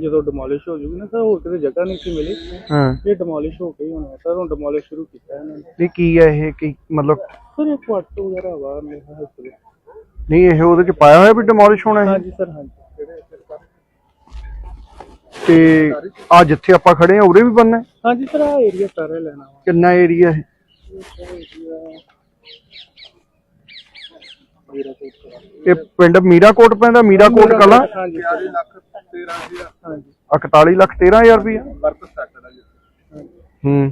ਜਦੋਂ ਡਿਮੋਲਿਸ਼ ਹੋ ਜੂਗੀ ਨਾ ਸਰ ਹੋਰ ਕਿਤੇ ਜਗ੍ਹਾ ਨਹੀਂ ਸੀ ਮਿਲੀ। ਹਾਂ। ਇਹ ਡਿਮੋਲਿਸ਼ ਹੋ ਕੇ ਹੀ ਹੋਣਾ ਸਰ ਹੁਣ ਡਿਮੋਲਿਸ਼ ਸ਼ੁਰੂ ਕੀਤਾ ਇਹਨਾਂ ਨੇ। ਇਹ ਕੀ ਹੈ ਇਹ? ਕੀ ਮਤਲਬ ਸਰ ਇਹ ਕੁਆਟਰ ਵਗੈਰਾ ਵਾ ਮੇਰੇ ਖਿਆਲ ਚ। ਨਹੀਂ ਇਹ ਉਹਦੇ ਚ ਪਾਇਆ ਹੋਇਆ ਵੀ ਡਿਮੋਲਿਸ਼ ਹੋਣਾ ਹੈ ਹਾਂਜੀ ਸਰ ਹਾਂਜੀ। ਤੇ ਆ ਜਿੱਥੇ ਆਪਾਂ ਖੜੇ ਆ ਉਰੇ ਵੀ ਬੰਨਾ ਹੈ? ਹਾਂਜੀ ਸਰ ਆ ਏਰੀਆ ਸਾਰਾ ਲੈਣਾ ਵਾ। ਕਿੰਨਾ ਏਰੀਆ ਹੈ? ਇਹ ਪਿੰਡ ਮੀਰਾਕੋਟ ਪੈਂਦਾ ਮੀਰਾਕੋਟ ਕਲਾਂ? ਹਾਂਜੀ। 40 ਲੱਖ 13000 ਹਾਂਜੀ 41 ਲੱਖ 13000 ਰੁਪਇਆ ਵਰਕ ਸੈਟ ਹੈ ਜੀ। ਹੂੰ।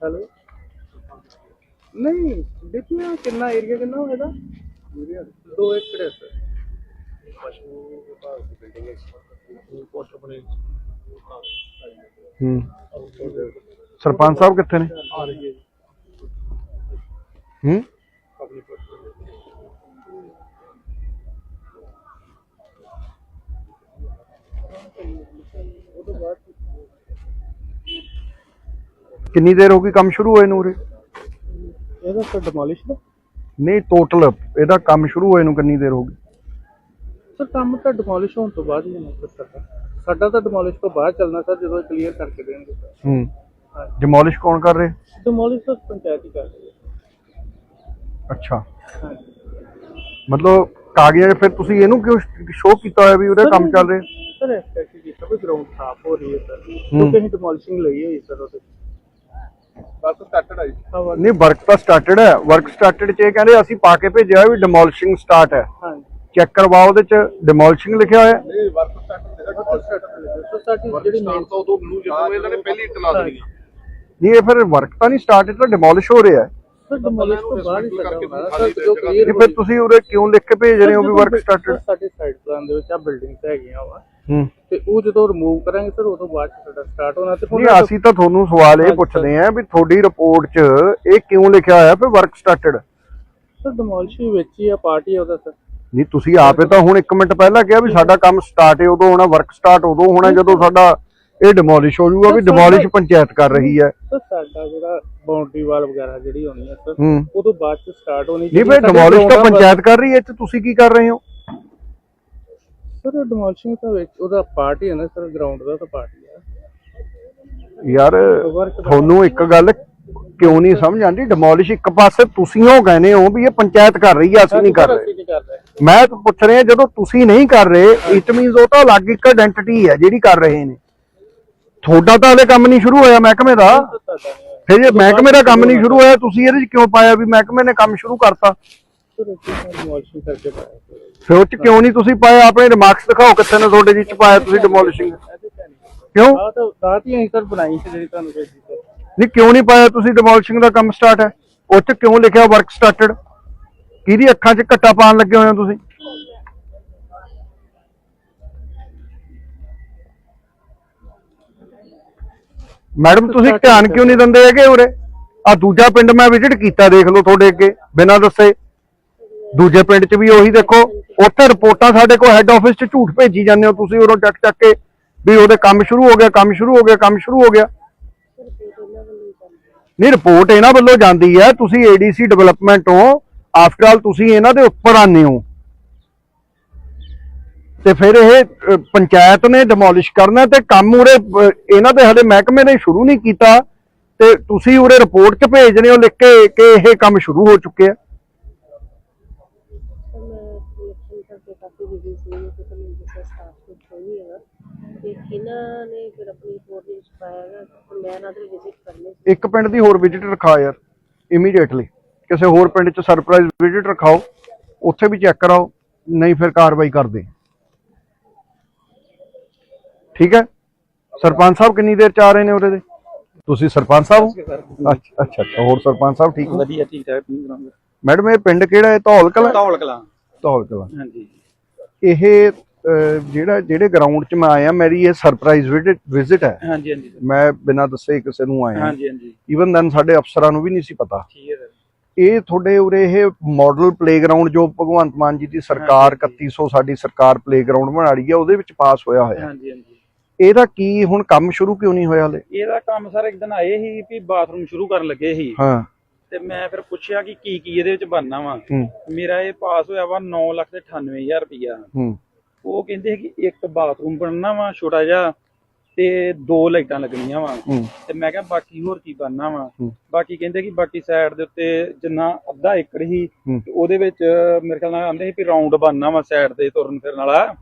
ਹੈਲੋ? ਨਹੀਂ ਦੇਖਿਆ ਕਿੰਨਾ ਏਰੀਆ ਕਿੰਨਾ ਹੋਏਗਾ 2 ਏਕੜ ਹੈ ਸਰ ਪਸ਼ੂ ਵਿਭਾਗ ਦੀ ਬਿਲਡਿੰਗ ਹੈ ਕੋਟਰ ਬਣੇ ਹੂੰ। ਸਰਪੰਚ ਸਾਹਿਬ ਕਿੱਥੇ ਨੇ? ਹੂੰ? ਤੋਂ ਕਿੰਨੀ ਦੇਰ ਹੋ ਗਈ ਕੰਮ ਸ਼ੁਰੂ ਹੋਏ ਨੂੰ ਉਰੇ? ਇਹਦਾ ਸਰ ਡਿਮੋਲਿਸ਼ ਦਾ। ਨਹੀਂ ਟੋਟਲ ਇਹਦਾ ਕੰਮ ਸ਼ੁਰੂ ਹੋਏ ਨੂੰ ਕਿੰਨੀ ਦੇਰ ਹੋ ਗਈ? ਸਰ ਕੰਮ ਤਾਂ ਡਿਮੋਲਿਸ਼ ਹੋਣ ਤੋਂ ਬਾਅਦ ਹੀ ਹੋਣਾ ਸਰ ਸਾਡਾ। ਤਾਂ ਡਿਮੋਲਿਸ਼ ਤੋਂ ਬਾਅਦ ਚੱਲਣਾ ਸਰ ਜਦੋਂ ਕਲੀਅਰ ਕਰਕੇ ਦੇਣਗੇ ਹੂੰ। ਡਿਮੋਲਿਸ਼ ਕੌਣ ਕਰ ਰਿਹਾ? ਡਿਮੋਲਿਸ਼ ਤਾਂ ਪੰਚਾਇਤ ਹੀ ਕਰ ਰਹੀ ਹੈ। ਅੱਛਾ। ਮਤਲਬ ਕਾਗਜ਼ਾਂ ਫਿਰ ਤੁਸੀਂ ਇਹਨੂੰ ਕਿਉਂ ਸ਼ੋਅ ਕੀਤਾ ਹੋਇਆ ਵੀ ਉਹਦਾ ਕੰਮ ਚੱਲ ਰਿਹਾ? ਸਰ ਕਰਕੇ ਕੀਤਾ ਗਰਾਊਂਡ ਸਾਫ਼ ਹੋ ਰਹੀ ਹੈ ਸਰ। ਕਿਉਂਕਿ ਅਸੀਂ ਡਿਮੋਲਿਸ਼ਿੰਗ ਲਈ ਹੋਈ ਸਰ ਉਹਦੇ। ਬਸ ਸਟਾਰਟਡ ਆਈ ਨਹੀਂ ਵਰਕ ਤਾਂ ਸਟਾਰਟਡ ਹੈ। ਵਰਕ ਸਟਾਰਟਡ 'ਚ ਇਹ ਕਹਿੰਦੇ ਅਸੀਂ ਪਾ ਕੇ ਭੇਜਿਆ ਵੀ ਡਿਮੋਲਿਸ਼ਿੰਗ ਸਟਾਰਟ ਹੈ। ਹਾਂਜੀ ਚੈੱਕ ਕਰਵਾਓ ਉਹਦੇ 'ਚ ਡਿਮੋਲਿਸ਼ਿੰਗ ਲਿਖਿਆ ਹੋਇਆ। ਹੈ? ਨਹੀਂ ਵਰਕ ਸਟਾਰਟਡ ਸਾਡੀ ਜਿਹੜੀ ਮੇਨ ਤੋਂ ਉਦੋਂ ਮੈਨੂੰ ਜਦੋਂ ਇਹਨਾਂ ਨੇ ਪਹਿਲੀ ਇਤਲਾ ਦੇਣੀ ਆ। ਨਹੀਂ ਇਹ ਫਿਰ ਵਰਕ ਤਾਂ ਨਹੀਂ ਸਟਾਰਟ ਇਹ ਤਾਂ ਡਿਮੋਲਿਸ਼ ਹੋ ਰਿਹਾ ਹੈ। ਸਰ ਡਿਮੋਲਿਸ਼ ਤੋਂ ਬਾਅਦ ਹੀ ਸਾਡਾ ਹੋਣਾ। ਸਰ ਜਦੋਂ ਕਲੀਅਰ ਨਹੀਂ ਫਿਰ ਤੁਸੀਂ ਉਰੇ ਕਿਉਂ ਲਿਖ ਕੇ ਭੇਜ ਰਹੇ ਹੋ ਵੀ ਵਰਕ ਸਟਾਰਟਡ ਸਾਡੇ ਸਾਈਡ ਪਲਾਨ ਦੇ ਵਿੱਚ ਆ ਬਿਲਡਿੰਗਸ ਹੈਗੀਆਂ ਵਾ। ਹੂੰ। ਤੇ ਉਹ ਜਦੋਂ ਰਿਮੂਵ ਕਰਾਂਗੇ ਸਰ ਉਦੋਂ ਬਾਅਦ 'ਚ ਸਾਡਾ ਸਟਾਰਟ ਹੋਣਾ ਤੇ ਹੁਣ ਨਹੀਂ ਅਸੀਂ ਤਾਂ ਤੁਹਾਨੂੰ ਸਵਾਲ ਇਹ ਪੁੱਛਦੇ ਆਂ ਵੀ ਤੁਹਾਡੀ ਰਿਪੋਰਟ 'ਚ ਇਹ ਕਿਉਂ ਲਿਖਿਆ ਹੋਇਆ ਵੀ ਵਰਕ ਸਟਾਰਟਡ ਸਰ ਡਿਮੋਲਿਸ਼ ਵੀ ਵਿੱਚ ਹੀ ਆ ਪਾਰਟੀ ਉਹਦਾ ਸਰ। ਨਹੀਂ ਤੁਸੀਂ ਆਪੇ ਤਾਂ ਹੁਣ 1 ਮਿੰਟ ਪਹਿਲਾਂ ਕਿਹਾ ਵੀ ਸਾਡਾ ਕੰਮ ਸਟਾਰਟ ਹੈ ਉਦੋਂ ਹੋਣਾ ਵਰਕ ਸਟਾਰਟ ਉਦੋਂ ਹੋਣਾ ਜਦੋਂ ਸਾਡਾ ਇਹ ਡਿਮੋਲਿਸ਼ ਹੋ ਜਾਊਗਾ ਵੀ ਡਿਮੋਲਿਸ਼ ਪੰਚਾਇਤ ਕਰ ਰਹੀ ਹੈ। ਸਰ ਸਾਡਾ ਜਿਹੜਾ ਬਾਉਂਡਰੀ ਵਾਲ ਵਗੈਰਾ ਜਿਹੜੀ ਹੋਣੀ ਹੈ ਸਰ ਹੂੰ। ਬਾਅਦ 'ਚ ਸਟਾਰਟ ਹੋਣੀ ਨਹੀਂ ਫਿਰ ਡਿਮੋਲਿਸ਼ ਤਾਂ ਪੰਚਾਇਤ ਕਰ ਰਹੀ ਹੈ ਤੇ ਤੁਸੀਂ ਕੀ ਕਰ ਰਹੇ ਹੋ? ਸਰ ਡਿਮੋਲਿਸ਼ਿੰਗ ਤਾਂ ਵਿੱਚ ਉਹਦਾ ਪਾਰਟ ਹੀ ਹੈ ਨਾ ਸਰ ਗਰਾਊਂਡ ਦਾ ਤਾਂ ਪਾਰਟ ਹੀ ਯਾਰ ਤੁਹਾਨੂੰ ਇੱਕ ਗੱਲ ਕਿਉਂ ਨਹੀਂ ਸਮਝ ਆਉਂਦੀ? ਡਿਮੋਲਿਸ਼ ਇੱਕ ਪਾਸੇ ਤੁਸੀਂ ਉਹ ਕਹਿੰਦੇ ਹੋ ਵੀ ਇਹ ਪੰਚਾਇਤ ਕਰ ਰਹੀ ਹੈ ਅਸੀਂ ਨਹੀਂ ਕਰ ਰਹੇ। ਅਸੀਂ ਨਹੀਂ ਕਰ ਰਹੇ ਮੈਂ ਤਾਂ ਪੁੱਛ ਰਿਹਾ ਜਦੋਂ ਤੁਸੀਂ ਨਹੀਂ ਕਰ ਰਹੇ ਇਟ ਮੀਨਸ ਉਹ ਤਾਂ ਅਲੱਗ ਇੱਕ ਆਇਡੈਂਟੀਟੀ ਹੈ ਜਿਹੜੀ ਕਰ ਰਹੇ ਨੇ। ਤੁਹਾਡਾ ਤਾਂ ਹਲੇ ਕੰਮ ਨਹੀਂ ਸ਼ੁਰੂ ਹੋਇਆ ਮਹਿਕਮੇ ਦਾ। ਫਿਰ ਜੇ ਮਹਿਕਮੇ ਦਾ ਕੰਮ ਨਹੀਂ ਸ਼ੁਰੂ ਹੋਇਆ ਤੁਸੀਂ ਇਹਦੇ 'ਚ ਕਿਉਂ ਪਾਇਆ ਵੀ ਮਹਿਕਮੇ ਨੇ ਕੰਮ ਸ਼ੁਰੂ ਕਰਤਾ? ਫਿਰ ਉਹ 'ਚ ਕਿਉਂ ਨਹੀਂ ਤੁਸੀਂ ਪਾਇਆ? ਆਪਣੇ ਰਿਮਾਰਕਸ ਦਿਖਾਓ ਕਿੱਥੇ ਨੇ ਤੁਹਾਡੇ ਵਿੱਚ ਪਾਇਆ ਤੁਸੀਂ ਡਿਮੋਲਿਸ਼ਿੰਗ ਕਿਉਂ? ਨਹੀਂ ਕਿਉਂ ਨਹੀਂ ਪਾਇਆ ਤੁਸੀਂ ਡਿਮੋਲਿਸ਼ਿੰਗ ਦਾ ਕੰਮ ਸਟਾਰਟ ਹੈ? ਉਹ 'ਚ ਕਿਉਂ ਲਿਖਿਆ ਵਰਕ ਸਟਾਰਟਡ ਕਿਹਦੀ ਅੱਖਾਂ 'ਚ ਘੱਟਾ ਪਾਣ ਲੱਗੇ ਹੋਏ ਹੋ ਤੁਸੀਂ? ਮੈਡਮ ਤੁਸੀਂ ਧਿਆਨ ਕਿਉਂ ਨਹੀਂ ਦਿੰਦੇ ਹੈਗੇ ਉਰੇ? ਆ ਦੂਜਾ ਪਿੰਡ ਮੈਂ ਵਿਜ਼ਿਟ ਕੀਤਾ ਦੇਖ ਲਓ ਤੁਹਾਡੇ ਅੱਗੇ ਬਿਨਾਂ ਦੱਸੇ। ਦੂਜੇ ਪਿੰਡ 'ਚ ਵੀ ਉਹੀ ਦੇਖੋ ਉੱਥੇ ਰਿਪੋਰਟਾਂ ਸਾਡੇ ਕੋਲ ਹੈੱਡ ਆਫਿਸ 'ਚ ਝੂਠ ਭੇਜੀ ਜਾਂਦੇ ਹੋ ਤੁਸੀਂ ਉਰੋਂ ਚੱਕ ਚੱਕ ਕੇ ਵੀ ਉਹਦੇ ਕੰਮ ਸ਼ੁਰੂ ਹੋ ਗਿਆ ਕੰਮ ਸ਼ੁਰੂ ਹੋ ਗਿਆ ਕੰਮ ਸ਼ੁਰੂ ਹੋ ਗਿਆ। ਨਹੀਂ ਰਿਪੋਰਟ ਇਹਨਾਂ ਵੱਲੋਂ ਜਾਂਦੀ ਹੈ ਤੁਸੀਂ ਏਡੀਸੀ ਡਿਵੈਲਪਮੈਂਟ ਹੋ। ਆਫਟਰ ਆਲ ਤੁਸੀਂ ਇਹਨਾਂ ਦੇ ਉੱਪਰ ਆਨੇ ਹੋ। ਤੇ ਫਿਰ ਇਹ ਪੰਚਾਇਤ ਨੇ ਡਿਮੋਲਿਸ਼ ਕਰਨਾ ਤੇ ਕੰਮ ਉਰੇ ਇਹਨਾਂ ਦੇ ਹਲੇ ਮਹਿਕਮੇ ਨੇ ਸ਼ੁਰੂ ਨਹੀਂ ਕੀਤਾ ਤੇ ਤੁਸੀਂ ਉਰੇ ਰਿਪੋਰਟ 'ਚ ਭੇਜ ਰਹੇ ਹੋ ਲਿਖ ਕੇ ਕਿ ਇਹ ਕੰਮ ਸ਼ੁਰੂ ਹੋ ਚੁੱਕਿਆ ਇੱਕ ਪਿੰਡ ਦੀ ਹੋਰ ਵਿਜ਼ਿਟ ਰਖਾ ਯਾਰ ਇਮੀਡੀਏਟਲੀ ਕਿਸੇ ਹੋਰ ਪਿੰਡ 'ਚ ਸਰਪ੍ਰਾਈਜ਼ ਵਿਜ਼ਿਟ ਰਖਾਓ ਉੱਥੇ ਵੀ ਚੈੱਕ ਕਰਾਓ ਨਹੀਂ ਫਿਰ ਕਾਰਵਾਈ ਕਰਦੇ। ਠੀਕ ਹੈ? ਸਰਪੰਚ ਸਾਹਿਬ ਕਿੰਨੀ ਦੇਰ ਚ ਆ ਰਹੇ ਨੇ ਉਹਦੇ ਦੇ? ਤੁਸੀਂ ਸਰਪੰਚ ਸਾਹਿਬ ਹੋ? ਅੱਛਾ ਅੱਛਾ ਅੱਛਾ। ਹੋਰ ਸਰਪੰਚ ਸਾਹਿਬ ਠੀਕ ਹੋ? ਵਧੀਆ ਠੀਕ ਠਾਕ ਕਰਾਂਗੇ ਮੈਡਮ ਇਹ ਪਿੰਡ ਕਿਹੜਾ ਹੈ? ਧੌਲ ਕਲਾਂ? ਧੌਲ ਕਲਾਂ। ਧੌਲ ਕਲਾਂ। ਹਾਂਜੀ। ਇਹ ਜਿਹੜਾ ਜਿਹੜੇ ਗਰਾਊਂਡ 'ਚ ਮੈਂ ਆਇਆ ਮੇਰੀ ਇਹ ਸਰਪ੍ਰਾਈਜ਼ ਵਿਜ਼ਿਟ ਹੈ। ਹਾਂਜੀ ਹਾਂਜੀ। ਮੈਂ ਬਿਨਾਂ ਦੱਸੇ ਕਿਸੇ ਨੂੰ ਆਇਆ। ਹਾਂਜੀ ਹਾਂਜੀ। ਈਵਨ ਦੈਨ ਸਾਡੇ ਅਫਸਰਾਂ ਨੂੰ ਵੀ ਨਹੀਂ ਸੀ ਪਤਾ। ਠੀਕ ਹੈ ਇਹ ਤੁਹਾਡੇ ਉਰੇ ਇਹ ਮਾਡਲ ਪਲੇਗਰਾਉਂਡ ਜੋ ਭਗਵੰਤ ਮਾਨ ਜੀ ਦੀ ਸਰਕਾਰ 3100 ਸਾਡੀ ਸਰਕਾਰ ਪਲੇਗਰਾਉਂਡ ਬਣਾ ਰਹੀ ਹੈ ਉਹਦੇ ਵਿੱਚ ਪਾਸ ਹੋਇਆ ਹੋਇਆ। ਹਾਂਜੀ ਹਾਂਜੀ। ਇਹਦਾ ਕੀ ਹੁਣ ਕੰਮ ਸ਼ੁਰੂ ਕਿਉਂ ਨਹੀਂ ਹੋਇਆ ਹਲੇ? ਇਹਦਾ ਕੰਮ ਸਰ ਇੱਕ ਦਿਨ ਆਏ ਸੀ ਵੀ ਬਾਥਰੂਮ ਸ਼ੁਰੂ ਕਰਨ ਲੱਗੇ ਸੀ। ਹਾਂ। ਤੇ ਮੈਂ ਫਿਰ ਪੁੱਛਿਆ ਕਿ ਕੀ ਕੀ ਇਹਦੇ ਵਿੱਚ ਬਣਨਾ ਵਾ। ਮੇਰਾ ਇਹ ਪਾਸ ਹੋਇਆ ਵਾ 9 ਲੱਖ ਤੇ 98000 ਰੁਪਇਆ ਹੂੰ। ਉਹ ਕਹਿੰਦੇ ਕਿ ਇੱਕ ਬਾਥਰੂਮ ਬਣਨਾ ਵਾ ਛੋਟਾ ਜਿਹਾ ਤੇ ਦੋ ਲਾਈਟਾਂ ਲੱਗਣੀਆਂ ਵਾ। ਤੇ ਮੈਂ ਕਿਹਾ ਬਾਕੀ ਹੋਰ ਕੀ ਬਣਨਾ ਵਾ। ਬਾਕੀ ਕਹਿੰਦੇ ਕਿ ਬਾਕੀ ਸਾਈਡ ਦੇ ਉੱਤੇ ਜਿੰਨਾ ਅੱਧਾ ਏਕੜ ਹੀ। ਉਹਦੇ ਵਿੱਚ ਮੇਰੇ ਖਿਆਲ ਨਾਲ ਆਂਦੇ ਸੀ ਵੀ ਰਾਉਂਡ ਬਣਨਾ ਵਾ ਸਾਈਡ ਤੇ ਤੁਰਨ ਫਿਰਨ ਵਾਲਾ।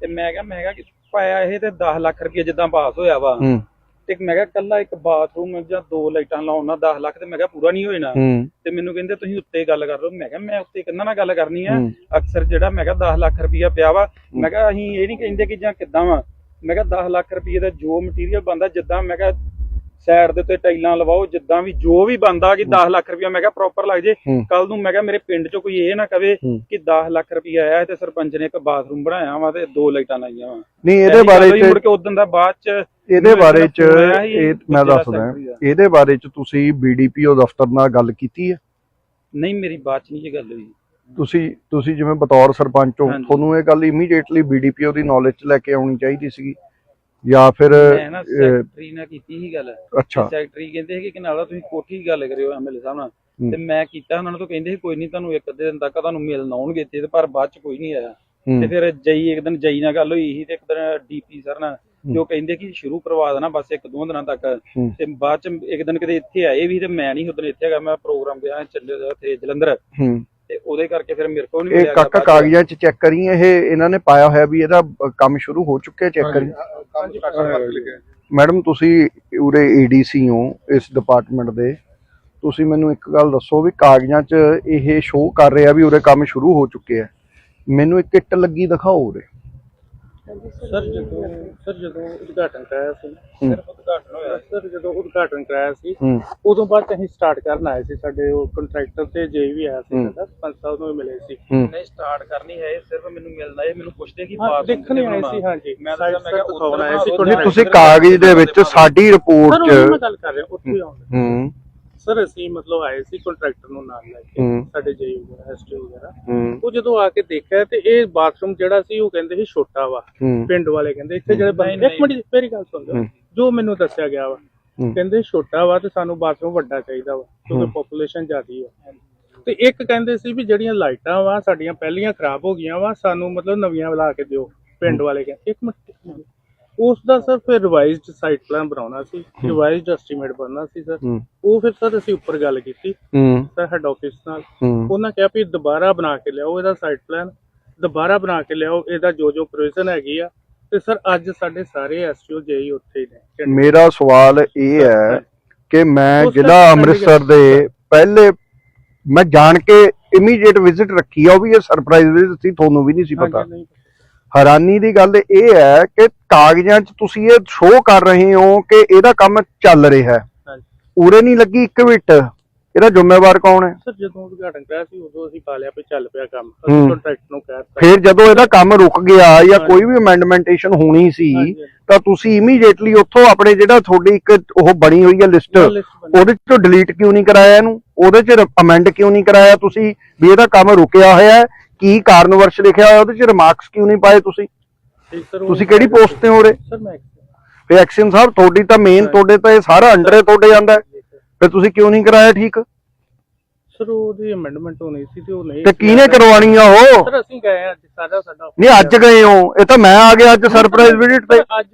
ਤੇ ਮੈਂ ਕਿਹਾ ਮੈਂ ਕਿਹਾ ਕਿ ਪਾਇਆ ਇਹ ਤੇ 10 ਲੱਖ ਰੁਪਏ ਜਿੱਦਾਂ ਪਾਸ ਹੋਇਆ ਵਾ। ਹੂੰ। ਤੇ ਮੈਂ ਕਿਹਾ ਕੱਲਾ ਇੱਕ ਬਾਥਰੂਮ ਜਾਂ ਦੋ ਲਾਈਟਾਂ ਲਾਉਣ ਨਾਲ 10 ਲੱਖ ਤੇ ਮੈਂ ਕਿਹਾ ਪੂਰਾ ਨਹੀਂ ਹੋਣਾ ਹੂੰ। ਤੇ ਮੈਨੂੰ ਕਹਿੰਦੇ ਤੁਸੀਂ ਉੱਤੇ ਗੱਲ ਕਰ ਲਓ। ਮੈਂ ਕਿਹਾ ਮੈਂ ਉੱਤੇ ਕਿੰਨਾ ਨਾਲ ਗੱਲ ਕਰਨੀ ਆ? ਹੂੰ। ਅਕਸਰ ਜਿਹੜਾ ਮੈਂ ਕਿਹਾ 10 ਲੱਖ ਰੁਪਈਆ ਪਿਆ ਵਾ। ਮੈਂ ਕਿਹਾ ਅਸੀਂ ਇਹ ਨਹੀਂ ਕਹਿੰਦੇ ਕਿ ਜਾਂ ਕਿੱਦਾਂ ਵਾ। ਮੈਂ ਕਿਹਾ 10 ਲੱਖ ਰੁਪਈਏ ਦਾ ਜੋ ਮਟੀਰੀਅਲ ਬੰਦਾ ਜਿੱਦਾਂ ਮੈਂ ਕਿਹਾ ਸਾਈਡ ਦੇ ਉੱਤੇ ਟਾਈਲਾਂ ਲਵਾਓ ਜਿੱਦਾਂ ਵੀ ਜੋ ਵੀ ਬੰਦਾ ਕਿ 10 ਲੱਖ ਰੁਪਈਆ ਮੈਂ ਕਿਹਾ ਪ੍ਰੋਪਰ ਲੱਗ ਜੇ। ਕੱਲ ਨੂੰ ਮੈਂ ਕਿਹਾ ਮੇਰੇ ਪਿੰਡ 'ਚ ਕੋਈ ਇਹ ਨਾ ਕਵੇ। ਕਿ 10 ਲੱਖ ਰੁਪਈਆ ਆਇਆ ਤੇ ਸਰਪੰਚ ਨੇ ਇੱਕ ਬਾਥਰੂਮ ਬਣਾਇਆ ਵਾ ਤੇ ਦੋ ਲਾਈਟਾਂ ਲਾਈਆਂ ਵਾ ਨਹੀਂ ਇਹਦੇ ਬਾਰੇ ਚ ਮੁੜ ਕੇ ਉਦੋਂ ਦਾ ਬਾਅਦ 'ਚ ਇਹਦੇ ਬਾਰੇ ਚ ਇਹ ਮੈਂ ਦੱਸਦਾ। ਇਹਦੇ ਬਾਰੇ ਚ ਤੁਸੀਂ ਬੀਡੀਪੀਓ ਦਫ਼ਤਰ ਨਾਲ ਗੱਲ ਕੀਤੀ ਹੈ ਨਹੀਂ ਮੇਰੀ ਬਾਤ 'ਚ ਨਹੀਂ ਇਹ ਗੱਲ ਹੋਈ ਤੁਸੀਂ ਤੁਸੀਂ ਜਿਵੇਂ ਬਤੌਰ ਸਰਪੰਚ ਹੋ। ਤੁਹਾਨੂੰ ਇਹ ਗੱਲ ਇਮੀਡੀਏਟਲੀ ਬੀਡੀਪੀਓ ਦੀ ਨੌਲੇਜ ਚ ਲੈ ਕੇ ਆਉਣੀ ਚਾਹੀਦੀ ਸੀਗੀ ਜਾਂ ਫਿਰ ਮੈਂ ਨਾ ਅਹ, ਸੈਕਟਰੀ ਨਾਲ ਕੀਤੀ ਸੀ ਗੱਲ। ਅੱਛਾ। ਸੈਕਟਰੀ ਕਹਿੰਦੇ ਸੀ ਕਿ ਨਾਲਾ ਤੁਸੀਂ ਕੋਠੀ ਗੱਲ ਕਰਿਓ ਐਮਐਲਏ ਸਾਹਿਬ ਨਾਲ। ਤੇ ਮੈਂ ਕੀਤਾ ਉਹਨਾਂ ਨੂੰ ਤਾਂ ਕਹਿੰਦੇ ਸੀ ਕੋਈ ਨਹੀਂ ਤੁਹਾਨੂੰ ਇੱਕ ਅੱਧੇ ਦਿਨ ਤੱਕ ਤੁਹਾਨੂੰ ਮਿਲਣ ਆਉਣਗੇ ਇੱਥੇ ਤੇ ਪਰ ਬਾਅਦ ਚ ਕੋਈ ਨਹੀਂ ਆਇਆ। ਤੇ ਫਿਰ ਜਈ ਇੱਕ ਦਿਨ ਜਈ ਨਾਲ ਗੱਲ ਹੋਈ ਸੀ ਤੇ ਇੱਕ ਦਿਨ ਡੀਪੀ ਸਰ ਨਾਲ ਜੋ ਕਹਿੰਦੇ ਕਿ ਸ਼ੁਰੂ ਕਰਵਾ ਦੇਣਾ ਬਸ ਇੱਕ ਦੋ ਦਿਨਾਂ ਤੱਕ। ਤੇ ਬਾਅਦ ਚ ਇੱਕ ਦਿਨ ਕਿਤੇ ਇੱਥੇ ਆਏ ਵੀ ਤੇ ਮੈਂ ਨਹੀਂ ਉਦੋਂ ਇੱਥੇ ਹੈਗਾ ਮੈਂ ਪ੍ਰੋਗਰਾਮ ਗਿਆ ਚੱਲੇ ਉੱਥੇ ਜਲੰਧਰ। ਤੇ ਉਹਦੇ ਕਰਕੇ ਫਿਰ ਮੇਰੇ ਕੋਲ ਨਹੀਂ ਇਹ ਕਾਕਾ ਕਾਗਜ਼ਾਂ ਚ ਚੈੱਕ ਕਰੀ ਇਹ ਇਹਨਾਂ ਨੇ ਪਾਇਆ ਹੋਇਆ ਵੀ ਇਹਦਾ ਕੰਮ ਸ਼ੁਰੂ ਹੋ ਚੁੱਕਿਆ ਚੈੱਕ ਕਰੀ ਮੈਡਮ ਤੁਸੀਂ ਉਰੇ ਏਡੀਸੀ ਹੋ ਇਸ ਡਿਪਾਰਟਮੈਂਟ ਦੇ। ਤੁਸੀਂ ਮੈਨੂੰ ਇੱਕ ਗੱਲ ਦੱਸੋ ਵੀ ਕਾਗਜ਼ਾਂ 'ਚ ਇਹ ਸ਼ੋਅ ਕਰ ਰਿਹਾ ਵੀ ਉਰੇ ਕੰਮ ਸ਼ੁਰੂ ਹੋ ਚੁੱਕੇ ਆ ਮੈਨੂੰ ਇੱਕ ਕਿੱਟ ਲੱਗੀ ਦਿਖਾਓ ਉਰੇ। ਸਰ ਜਦੋਂ ਸਰ ਜਦੋਂ ਉਦਘਾਟਨ ਕਰਾਇਆ ਸੀ ਹੂੰ। ਸਿਰਫ ਉਦਘਾਟਨ ਹੋਇਆ। ਸਰ ਜਦੋਂ ਉਦਘਾਟਨ ਕਰਾਇਆ ਸੀ ਹੂੰ। ਉਦੋਂ ਬਾਅਦ ਅਸੀਂ ਸਟਾਰਟ ਕਰਨ ਆਏ ਸੀ ਸਾਡੇ ਉਹ ਕੰਟਰੈਕਟਰ ਤੇ ਜੇ ਵੀ ਆਇਆ ਸੀ। ਸਾਡਾ ਪੰਜ ਸਾਹਿਬ ਨੂੰ ਵੀ ਮਿਲੇ ਸੀ। ਹੂੰ। ਨਹੀਂ ਸਟਾਰਟ ਕਰਨੀ ਹੈ ਇਹ ਸਿਰਫ ਮੈਨੂੰ ਮਿਲਣਾ ਇਹ ਮੈਨੂੰ ਪੁੱਛਦੇ ਕਿ ਹਾਂ ਦੇਖਣ ਆਏ। ਸੀ ਹਾਂਜੀ। ਮੈਂ ਤਾਂ ਮੈਂ ਕਿਹਾ ਦਿਖਾਉਣ ਆਏ ਸੀ ਨਹੀਂ ਤੁਸੀਂ ਕਾਗਜ਼ ਦੇ ਵਿੱਚ ਸਾਡੀ ਰਿਪੋਰਟ ਮੈਂ 'ਚ ਗੱਲ ਕਰ ਰਿਹਾ ਉੱਥੇ ਹੀ ਆਉਂਦੇ। ਹੂੰ। ਸਰ ਅਸੀਂ ਮਤਲਬ ਆਏ ਸੀ ਕੰਟਰੈਕਟਰ ਨੂੰ ਨਾਲ ਲੈ ਕੇ ਹੂੰ। ਸਾਡੇ ਜੇ ਵਗੈਰਾ ਐਸਟੀ ਵਗੈਰਾ ਹੂੰ ਉਹ ਜਦੋਂ ਆ ਕੇ ਦੇਖਿਆ ਤੇ ਇਹ ਬਾਥਰੂਮ ਜਿਹੜਾ ਸੀ ਉਹ ਕਹਿੰਦੇ ਸੀ ਛੋਟਾ ਵਾ ਹੂੰ ਪਿੰਡ ਵਾਲੇ ਕਹਿੰਦੇ ਇੱਥੇ ਜਿਹੜੇ ਬੰਦੇ ਇੱਕ ਮਿੰਟ ਮੇਰੀ ਗੱਲ ਸੁਣ ਲਓ ਹੂੰ। ਜੋ ਮੈਨੂੰ ਦੱਸਿਆ ਗਿਆ ਵਾ ਹੂੰ। ਕਹਿੰਦੇ ਛੋਟਾ ਵਾ ਤੇ ਸਾਨੂੰ ਬਾਥਰੂਮ ਵੱਡਾ ਚਾਹੀਦਾ ਵਾ ਕਿਉਂਕਿ ਹੂੰ। ਪੋਪੂਲੇਸ਼ਨ ਜ਼ਿਆਦੀ ਆ ਤੇ ਇੱਕ ਕਹਿੰਦੇ ਸੀ ਵੀ ਜਿਹੜੀਆਂ ਲਾਈਟਾਂ ਵਾ ਸਾਡੀਆਂ ਪਹਿਲੀਆਂ ਖਰਾਬ ਹੋ ਗਈਆਂ ਵਾ ਸਾਨੂੰ ਮਤਲਬ ਨਵੀਆਂ ਲਾ ਕੇ ਦਿਓ ਪਿੰਡ ਵਾਲੇ ਕਹਿੰਦੇ ਇੱਕ ਮਿੰਟ ਇੱਕ ਮਿੰਟ। ਉਸ ਦਾ ਸਰ ਫਿਰ ਰਿਵਾਈਜ਼ਡ ਸਾਈਟ ਪਲਾਨ ਬਣਾਉਣਾ ਸੀ ਰਿਵਾਈਜ਼ਡ ਐਸਟੀਮੇਟ ਬਣਨਾ ਸੀ ਸਰ। ਹੂੰ। ਉਹ ਫਿਰ ਸਰ ਅਸੀਂ ਉੱਪਰ ਗੱਲ ਕੀਤੀ ਹੂੰ। ਸਰ ਹੈਡ ਆਫਿਸ ਨਾਲ। ਹੂੰ। ਉਹਨਾਂ ਕਿਹਾ ਵੀ ਦੁਬਾਰਾ ਬਣਾ ਕੇ ਲਿਆਓ ਇਹਦਾ ਸਾਈਟ ਪਲਾਨ ਦੁਬਾਰਾ ਬਣਾ ਕੇ ਲਿਆਓ ਇਹਦਾ ਜੋ ਜੋ ਪ੍ਰੋਵੀਜ਼ਨ ਹੈਗੀ ਆ। ਤੇ ਸਰ ਅੱਜ ਸਾਡੇ ਸਾਰੇ ਐਸਟੀਓ ਜੇਈ ਉੱਥੇ ਹੀ ਨੇ। ਮੇਰਾ ਸਵਾਲ ਇਹ ਹੈ ਕਿ ਮੈਂ ਉਸ ਜ਼ਿਲ੍ਹਾ time ਅੰਮ੍ਰਿਤਸਰ ਦੇ ਪਹਿਲੇ ਮੈਂ ਜਾਣ ਕੇ ਇਮੀਡੀਏਟ ਵਿਜ਼ਿਟ ਰੱਖੀ ਆ ਉਹ ਵੀ ਇਹ ਸਰਪ੍ਰਾਈਜ਼ ਵਿਜ਼ਿਟ ਸੀ ਤੁਹਾਨੂੰ ਵੀ ਨਹੀਂ ਸੀ ਪਤਾ। ਹਾਂਜੀ, ਨਹੀਂ। ਹੈਰਾਨੀ ਦੀ ਗੱਲ ਇਹ ਹੈ ਕਿ ਕਾਗਜ਼ਾਂ 'ਚ ਤੁਸੀਂ ਇਹ ਸ਼ੋਅ ਕਰ ਰਹੇ ਹੋ ਕਿ ਇਹਦਾ ਕੰਮ ਚੱਲ ਰਿਹਾ ਹੈ। ਉਰੇ ਨਹੀਂ ਲੱਗੀ ਇੱਕ ਮਿੰਟ ਇਹਦਾ ਜ਼ਿੰਮੇਵਾਰ ਕੌਣ ਹੈ ਸਰ ਜਦੋਂ ਉਦਘਾਟਨ ਕਰਾਇਆ ਸੀ ਉਦੋਂ ਅਸੀਂ ਪਾ ਲਿਆ ਵੀ ਚੱਲ ਪਿਆ ਕੰਮ। ਅਸੀਂ ਕੰਟਰੈਕਟ ਨੂੰ ਕਹਿ ਦਿੱਤਾ ਫਿਰ ਜਦੋਂ ਇਹਦਾ ਕੰਮ ਰੁਕ ਗਿਆ ਜਾਂ ਕੋਈ ਵੀ ਅਮੈਂਡਮੈਂਟੇਸ਼ਨ ਹੋਣੀ ਸੀ। ਤਾਂ ਤੁਸੀਂ ਇਮੀਡੀਏਟਲੀ ਉੱਥੋਂ ਆਪਣੇ ਜਿਹੜਾ ਤੁਹਾਡੀ ਇੱਕ ਉਹ ਬਣੀ ਹੋਈ ਹੈ ਲਿਸਟ। ਉਹਦੇ ਚੋਂ ਡਿਲੀਟ ਕਿਉਂ ਨਹੀਂ ਕਰਾਇਆ ਇਹਨੂੰ ਉਹਦੇ ਚ ਅਮੈਂਡ ਕਿਉਂ ਨਹੀਂ ਕਰਾਇਆ ਤੁਸੀਂ ਵੀ ਇਹਦਾ ਕੰਮ ਰੁਕਿਆ ਹੋਇਆ ਹੈ ਕੀ ਕਾਰਨਵਰਸ਼ ਲਿਖਿਆ ਹੋਇਆ ਉਹਦੇ ਚ? ਰਿਮਾਰਕਸ ਕਿਉਂ ਨਹੀਂ ਪਾਏ ਤੁਸੀਂ? ਤੁਸੀਂ ਕਿਹੜੀ ਪੋਸਟ ਤੇ ਹੋ ਰੇ ਸਰ ਮੈਂ ਤੇ ਐਕਸ਼ਨ ਸਾਹਿਬ ਤੁਹਾਡੀ ਤਾਂ ਮੇਨ ਤੁਹਾਡੇ ਤਾਂ ਇਹ ਸਾਰਾ ਅੰਡਰ ਤੁਹਾਡੇ ਜਾਂਦਾ। ਫਿਰ ਤੁਸੀਂ ਕਿਉਂ ਨਹੀਂ ਕਰਾਇਆ ਠੀਕ? ਸਰ ਉਹਦੀ ਅਮੈਂਡਮੈਂਟ ਹੋਣੀ ਸੀ ਤੇ ਉਹ ਨਹੀਂ ਤੇ ਕਿਹਨੇ ਕਰਵਾਉਣੀ ਆ ਉਹ? ਸਰ ਅਸੀਂ ਗਏ ਆ ਅੱਜ ਸਾਡਾ ਸਾਡਾ ਨਹੀਂ ਅੱਜ ਗਏ ਹੋ। ਇਹ ਤਾਂ ਮੈਂ ਆ ਗਿਆ ਅੱਜ ਸਰਪ੍ਰਾਈਜ਼ ਵਿਜ਼ਿਟ ਤੇ। ਸਰ, ਅੱਜ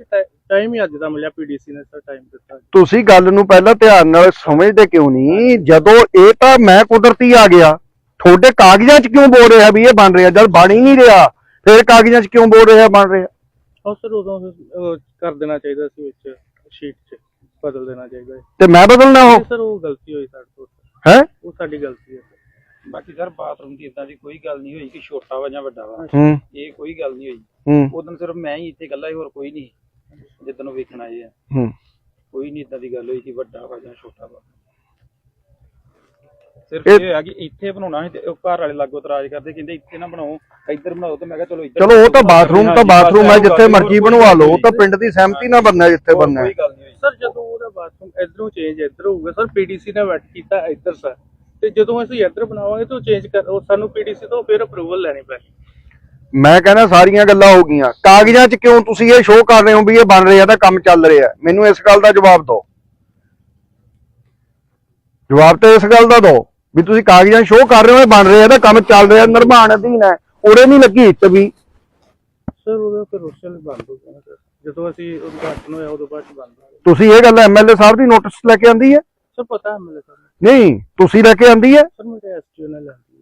ਟਾਈਮ ਹੀ ਅੱਜ ਦਾ ਮਿਲਿਆ ਪੀਡੀਸੀ ਨੇ ਸਰ ਟਾਈਮ ਦਿੱਤਾ। ਤੁਸੀਂ ਗੱਲ ਨੂੰ ਪਹਿਲਾਂ ਧਿਆਨ ਨਾਲ ਸਮਝਦੇ ਕਿਉਂ ਨਹੀਂ? ਜਦੋਂ ਇਹ ਤਾਂ ਮੈਂ ਕੁਦਰਤੀ ਆ ਗਿਆ। ਤੁਹਾਡੇ ਕਾਗਜ਼ਾਂ 'ਚ ਕਿਉਂ ਬੋਲ ਰਿਹਾ ਵੀ ਇਹ ਬਣ ਰਿਹਾ? ਜਦ ਬਣ ਹੀ ਨਹੀਂ ਰਿਹਾ। ਫਿਰ ਕਾਗਜ਼ਾਂ 'ਚ ਕਿਉਂ ਬੋਲ ਰਿਹਾ ਬਣ ਰਿਹਾ? ਉਹ ਸਰ ਉਦੋਂ ਕਰ ਦੇਣਾ ਚਾਹੀਦਾ ਸੀ ਵਿੱਚ ਸ਼ੀਟ 'ਚ ਬਦਲ ਦੇਣਾ ਚਾਹੀਦਾ ਤੇ ਮੈਂ ਬਦਲਣਾ ਹੋ ਸਰ ਉਹ ਗਲਤੀ ਹੋਈ ਸਾਡੇ ਤੋਂ। ਹੈ? ਉਹ ਸਾਡੀ ਗਲਤੀ ਹੈ। ਬਾਕੀ ਸਰ ਬਾਥਰੂਮ ਦੀ ਇਦਾਂ ਦੀ ਕੋਈ ਗੱਲ ਨਹੀਂ ਹੋਈ ਕਿ ਛੋਟਾ ਵਾ ਜਾਂ ਵੱਡਾ ਵਾ। ਹੂੰ। ਇਹ ਕੋਈ ਗੱਲ ਨਹੀਂ ਹੋਈ। ਹੂੰ। ਉਦੋਂ ਸਿਰਫ ਮੈਂ ਹੀ ਇੱਥੇ ਇਕੱਲਾ ਹੀ ਹੋਰ ਕੋਈ ਨਹੀਂ। ਜਿੱਦਣ ਉਹ ਵੇਖਣ ਆਏ ਆ। ਹੂੰ। ਕੋਈ ਨਹੀਂ ਇਦਾਂ ਦੀ ਗੱਲ ਹੋਈ ਕਿ ਵੱਡਾ ਵਾ ਜਾਂ ਛੋਟਾ ਵਾ। ਸਿਰਫ ਇਹ- ਆ ਕਿ ਇੱਥੇ ਬਣਾਉਣਾ ਸੀ ਤੇ ਉਹ ਘਰ ਵਾਲੇ ਲਾਗੋ ਇਤਰਾਜ਼ ਕਰਦੇ ਕਹਿੰਦੇ ਇੱਥੇ ਨਾ ਬਣਾਓ ਇੱਧਰ ਬਣਾਓ ਤੇ ਮੈਂ ਕਿਹਾ ਚਲੋ ਇੱਧਰ ਚਲੋ ਉਹ ਤਾਂ। ਬਾਥਰੂਮ ਤਾਂ ਬਾਥਰੂਮ ਹੈ ਜਿੱਥੇ ਮਰਜ਼ੀ ਬਣਵਾ ਲਓ ਉਹ ਤਾਂ ਪਿੰਡ ਦੀ ਸਹਿਮਤੀ ਨਾਲ ਬਣਨਾ ਜਿੱਥੇ ਬਣਨਾ ਹੈ ਕੋਈ ਗੱਲ ਨਹੀਂ ਸਰ ਜਦੋਂ ਉਹਦਾ ਬਾਥਰੂਮ ਇਧਰੋਂ ਚੇਂਜ ਇੱਧਰ ਹੋਊਗਾ ਸਰ ਪੀਡੀਸੀ ਨੇ ਵੈਟ ਕੀਤਾ ਇੱਧਰ ਸਰ। ਤੇ ਜਦੋਂ ਅਸੀਂ ਇੱਧਰ ਬਣਾਵਾਂਗੇ ਤਾਂ ਚੇਂਜ ਕਰ ਉਹ ਸਾਨੂੰ ਪੀਡੀਸੀ ਤੋਂ ਫਿਰ ਅਪਰੂਵਲ ਲੈਣੀ ਪੈਣੀ। ਮੈਂ ਕਹਿੰਦਾ ਸਾਰੀਆਂ ਗੱਲਾਂ ਹੋ ਗਈਆਂ। ਕਾਗਜ਼ਾਂ 'ਚ ਕਿਉਂ ਤੁਸੀਂ ਇਹ ਸ਼ੋਅ ਕਰ ਰਹੇ ਹੋ ਵੀ ਇਹ ਬਣ ਰਿਹਾ ਤਾਂ ਕੰਮ ਚੱਲ ਰਿਹਾ ਮੈਨੂੰ ਇਸ ਗੱਲ ਦਾ ਜਵਾਬ ਦਿਓ। ਜਵਾਬ ਤਾਂ ਇਸ ਗੱਲ ਦਾ ਦਿਓ। ਵੀ ਤੁਸੀਂ ਕਾਗਜ਼ਾਂ ਸ਼ੋਅ ਕਰ ਰਹੇ ਹੋ ਇਹ ਬਣ ਰਿਹਾ ਤਾਂ ਕੰਮ ਚੱਲ ਰਿਹਾ ਨਿਰਮਾਣ ਅਧੀਨ ਹੈ। ਉਰੇ ਨਹੀਂ ਲੱਗੀ ਇੱਟ ਵੀ। ਸਰ ਉਹਦਾ ਫਿਰ ਉਸ ਵੇਲੇ ਬੰਦ ਹੋ ਗਿਆ ਨਾ ਸਰ। ਜਦੋਂ ਅਸੀਂ ਉਦਘਾਟਨ ਹੋਇਆ ਉਦੋਂ ਬਾਅਦ 'ਚ ਬੰਦ ਹੋ ਗਿਆ। ਤੁਸੀਂ ਇਹ ਗੱਲ ਐਮਐਲਏ ਸਾਹਿਬ ਦੀ ਨੋਟਿਸ ਲੈ ਕੇ ਆਂਦੀ ਹੈ? ਸਰ ਪਤਾ ਮੈਨੂੰ ਸਰ ਨਹੀਂ ਤੁਸੀਂ ਲੈ ਕੇ ਆਂਦੀ ਹੈ? ਸਰ ਮੇਰੇ ਐਸਟੀਓ ਨੇ ਲੈਂਦੀ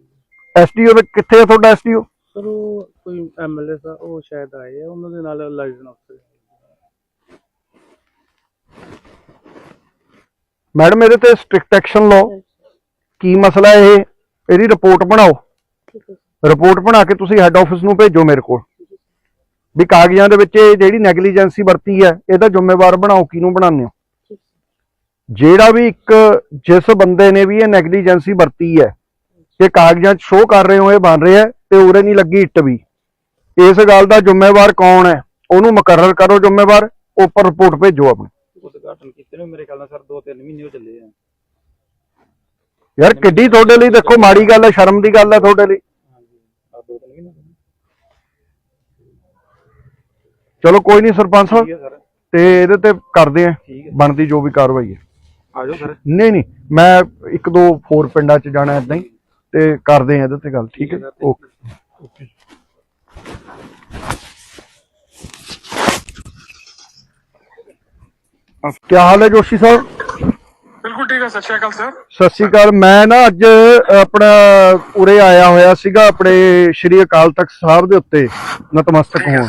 ਐਸਟੀਓ ਦੇ ਕਿੱਥੇ ਹੈ ਤੁਹਾਡਾ ਐਸਟੀਓ ਸਰ ਉਹ ਕੋਈ ਐਮਐਲਏ ਸਰ ਉਹ ਸ਼ਾਇਦ ਆਏ ਆ ਉਹਨਾਂ ਦੇ ਨਾਲ ਲਾਇਸੈਂਸ ਅਫਸਰ ਮੈਡਮ ਇਹਦੇ ਤੇ ਸਟ੍ਰਿਕਟ ਐਕਸ਼ਨ ਲਓ। ਕੀ ਮਸਲਾ ਇਹ? ਇਹਦੀ ਰਿਪੋਰਟ ਬਣਾਓ। ਠੀਕ ਹੈ ਸਰ ਰਿਪੋਰਟ ਬਣਾ ਕੇ ਤੁਸੀਂ ਹੈੱਡ ਆਫਿਸ ਨੂੰ ਭੇਜੋ ਮੇਰੇ ਕੋਲ। ਵੀ ਕਾਗਜ਼ਾਂ ਦੇ ਵਿੱਚ ਇਹ ਜਿਹੜੀ ਨੈਗਲੀਜੈਂਸੀ ਵਰਤੀ ਹੈ ਇਹਦਾ ਜ਼ਿੰਮੇਵਾਰ ਬਣਾਓ ਕਿਹਨੂੰ ਬਣਾਉਂਦੇ ਹੋ? ਜਿਹੜਾ ਵੀ ਇੱਕ ਜਿਸ ਬੰਦੇ ਨੇ ਵੀ ਇਹ ਨੈਗਲੀਜੈਂਸੀ ਵਰਤੀ ਹੈ ਇਹ ਕਾਗਜ਼ਾਂ 'ਚ ਸ਼ੋਅ ਕਰ ਰਹੇ ਹੋ ਇਹ ਬਣ ਰਿਹਾ ਤੇ ਉਰੇ ਨਹੀਂ ਲੱਗੀ ਇੱਟ ਵੀ। ਇਸ ਗੱਲ ਦਾ ਜ਼ਿੰਮੇਵਾਰ ਕੌਣ ਹੈ? ਉਹਨੂੰ ਮੁਕਰਰ ਕਰੋ ਜ਼ਿੰਮੇਵਾਰ ਉੱਪਰ ਰਿਪੋਰਟ ਭੇਜੋ ਆਪਣੀ। ਉਦਘਾਟਨ ਕੀਤੇ ਨੂੰ ਮੇਰੇ ਖਿਆਲ ਨਾਲ ਸਰ 2-3 ਮਹੀਨੇ ਹੋ ਚੱਲੇ ਆ। ਯਾਰ ਕਿੱਡੀ ਤੁਹਾਡੇ ਲਈ ਦੇਖੋ ਮਾੜੀ ਗੱਲ ਹੈ ਸ਼ਰਮ ਦੀ ਗੱਲ ਹੈ ਤੁਹਾਡੇ ਲਈ। ਹਾਂਜੀ ਆ 2-3 ਮਹੀਨੇ ਹੋ ਗਏ। ਚਲੋ ਕੋਈ ਨਹੀਂ ਸਰਪੰਚ ਸਾਹਿਬ ਤੇ ਇਹਦੇ ਤੇ ਕਰਦੇ ਆ ਬਣਦੀ ਜੋ ਵੀ ਕਾਰਵਾਈ ਹੈ। ਸਰ। ਨਹੀਂ ਨਹੀਂ ਮੈਂ ਇੱਕ ਦੋ ਹੋਰ ਪਿੰਡਾਂ 'ਚ ਜਾਣਾ ਇਦਾਂ ਹੀ ਤੇ ਕਰਦੇ ਆ ਇਹਦੇ ਤੇ ਗੱਲ ਠੀਕ ਹੈ ਓਕੇ। ਕੀ ਹਾਲ ਹੈ ਜੋਸ਼ੀ ਸਾਹਿਬ? ਸਤਿ ਸ਼੍ਰੀ ਅਕਾਲ ਸਰ। ਸਤਿ ਸ਼੍ਰੀ ਅਕਾਲ। ਮੈਂ ਨਾ ਅੱਜ ਆਪਣਾ ਉਰੇ ਆਇਆ ਹੋਇਆ ਸੀਗਾ ਆਪਣੇ ਸ਼੍ਰੀ ਅਕਾਲ ਤਖਤ ਸਾਹਿਬ ਦੇ ਉੱਤੇ ਨਤਮਸਤਕ ਹੋਣ।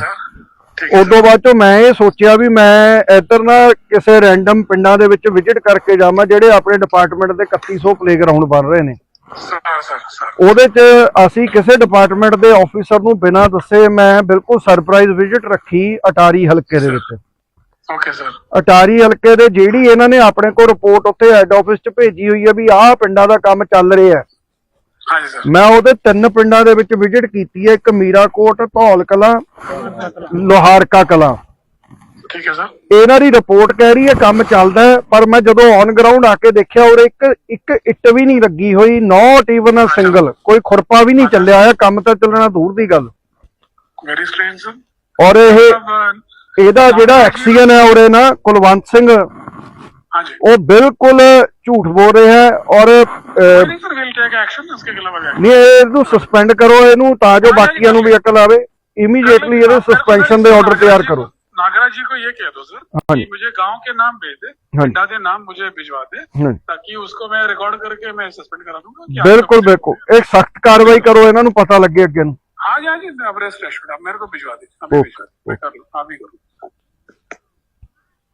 ਉਦੋਂ ਬਾਅਦ ਚੋਂ ਮੈਂ ਇਹ ਸੋਚਿਆ ਵੀ ਮੈਂ ਇੱਧਰ ਨਾ ਕਿਸੇ ਰੈਂਡਮ ਪਿੰਡਾਂ ਦੇ ਵਿੱਚ ਵਿਜ਼ਿਟ ਕਰਕੇ ਜਾਵਾਂ ਜਿਹੜੇ ਆਪਣੇ ਡਿਪਾਰਟਮੈਂਟ ਦੇ 3100 ਪਲੇਗਰਾਉਂਡ ਬਣ ਰਹੇ ਨੇ। ਉਹਦੇ 'ਚ ਅਸੀਂ ਕਿਸੇ ਡਿਪਾਰਟਮੈਂਟ ਦੇ ਆਫੀਸਰ ਨੂੰ ਬਿਨਾਂ ਦੱਸੇ ਮੈਂ ਬਿਲਕੁਲ ਸਰਪ੍ਰਾਈਜ਼ ਵਿਜ਼ਿਟ ਰੱਖੀ ਅਟਾਰੀ ਹਲਕੇ ਦੇ ਵਿੱਚ। ਓਕੇ ਸਰ ਅਟਾਰੀ ਹਲਕੇ ਦੇ ਜਿਹੜੀ ਇਹਨਾਂ ਨੇ ਆਪਣੇ ਕੋਲ ਰਿਪੋਰਟ ਉੱਥੇ ਹੈੱਡ ਆਫਿਸ 'ਚ ਭੇਜੀ ਹੋਈ ਹੈ ਵੀ ਆਹ ਪਿੰਡਾਂ ਦਾ ਕੰਮ ਚੱਲ ਰਿਹਾ ਹੈ। ਹਾਂਜੀ ਸਰ ਮੈਂ ਉਹਦੇ ਤਿੰਨ ਪਿੰਡਾਂ ਦੇ ਵਿੱਚ ਵਿਜ਼ਿਟ ਕੀਤੀ ਹੈ ਇੱਕ ਮੀਰਾਕੋਟ ਧੌਲ ਕਲਾਂ ਲੋਹਾਰਕਾ ਕਲਾਂ। ਠੀਕ ਹੈ ਸਰ ਇਹਨਾਂ ਦੀ ਰਿਪੋਰਟ ਕਹਿ ਰਹੀ ਹੈ ਕੰਮ ਚੱਲਦਾ ਹੈ ਪਰ ਮੈਂ ਜਦੋਂ ਔਨ ਗਰਾਊਂਡ ਆ ਕੇ ਦੇਖਿਆ ਔਰ ਇੱਕ ਇੱਕ ਇੱਟ ਵੀ ਨਹੀਂ ਲੱਗੀ ਹੋਈ ਨਾਟ ਈਵਨ ਅ ਸਿੰਗਲ ਕੋਈ ਖੁਰਪਾ ਵੀ ਨਹੀਂ ਚੱਲਿਆ ਹੋਇਆ ਕੰਮ ਤਾਂ ਚੱਲਣਾ ਦੂਰ ਦੀ ਗੱਲ। ਵੈਰੀ ਸਟ੍ਰੇਂਜ ਸਰ ਔਰ ਇਹ ਮਤਲਬ ਇਹਦਾ ਜਿਹੜਾ ਐਕਸੀਅਨ ਹੈ। ਉਹਦੇ ਨਾ ਕੁਲਵੰਤ ਸਿੰਘ ਹਾਂਜੀ। ਉਹ ਬਿਲਕੁਲ ਝੂਠ ਬੋਲ ਰਿਹਾ ਹੈ ਔਰ ਨਹੀਂ ਸਰ ਵਿਲ ਟੇਕ ਐਕਸ਼ਨ ਇਸਕੇ ਖਿਲਾਫ ਆ ਨਹੀਂ ਇਹਨੂੰ ਸਸਪੈਂਡ ਤਾਂ ਜੋ ਬਾਕੀਆਂ ਨੂੰ ਵੀ ਅਕਲ ਆਵੇ। ਇਮੀਡੀਏਟਲੀ ਇਹਨੂੰ ਸਸਪੈਂਸ਼ਨ ਦੇ ਆਰਡਰ ਤਿਆਰ ਕਰੋ। नागरा जी को ये कह दो सर कि मुझे गांव के नाम भेज दे पिंडा के नाम मुझे भिजवा दे ताकि उसको मैं रिकॉर्ड करके मैं सस्पेंड करा दूंगा बिल्कुल बिल्कुल एक सख्त कार्रवाई करो इन्हों पता लगे अगे हाँ जी हाँ जी अब रेस्ट आप मेरे को भिजवा दे अभी ओके, भिजवा दे मैं कर लूँ आप ही करो